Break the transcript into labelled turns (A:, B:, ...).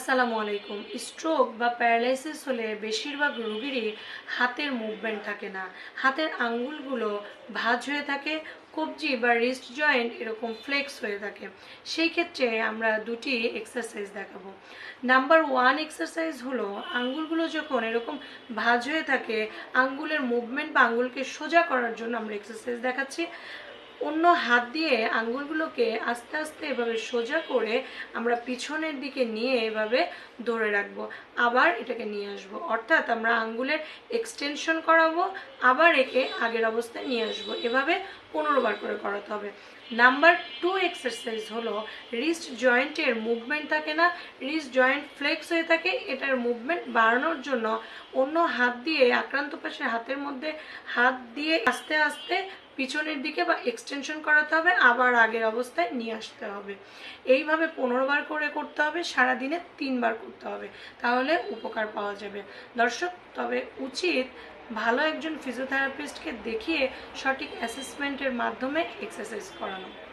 A: আসসালামু আলাইকুম। স্ট্রোক বা প্যারালাইসিস হলে বেশিরভাগ রোগীরই হাতের মুভমেন্ট থাকে না। হাতের আঙ্গুলগুলো ভাঁজ হয়ে থাকে, কবজি বা রিস্ট জয়েন্ট এরকম ফ্লেক্স হয়ে থাকে। সেই ক্ষেত্রে আমরা দুটি এক্সারসাইজ দেখাবো। নাম্বার ওয়ান এক্সারসাইজ হলো আঙ্গুলগুলো যখন এরকম ভাঁজ হয়ে থাকে, আঙ্গুলের মুভমেন্ট বা আঙ্গুলকে সোজা করার জন্য আমরা এক্সারসাইজ দেখাচ্ছি। অন্য হাত দিয়ে আঙ্গুলগুলোকে আস্তে আস্তে এভাবে সোজা করে আমরা পিছনের দিকে নিয়ে এভাবে ধরে রাখব। আবার এটাকে নিয়ে আসব। অর্থাৎ আমরা আঙ্গুলের এক্সটেনশন করাবো, আবার একে আগের অবস্থায় নিয়ে আসব। এভাবে পনেরো বার করে করাতে হবে। নাম্বার টু এক্সারসাইজ হলো রিস্ট জয়েন্টের মুভমেন্ট থাকে না? রিস্ট জয়েন্ট ফ্লেক্স হয়ে থাকে। এটার মুভমেন্ট বাড়ানোর জন্য অন্য হাত দিয়ে আক্রান্ত পাশে হাতের মধ্যে হাত দিয়ে আস্তে আস্তে পিছনের দিকে বা এক্সটেনশন করাতে হবে, আবার আগের অবস্থায় নিয়ে আসতে হবে। এইভাবে পনেরো বার করে করতে হবে সারা দিনে তিনবার করতে হবে। তাহলে উপকার পাওয়া যাবে। দর্শক, তবে উচিত ভালো একজন ফিজিওথেরাপিস্টকে দেখিয়ে সঠিক অ্যাসেসমেন্টের মাধ্যমে এক্সারসাইজ করানো।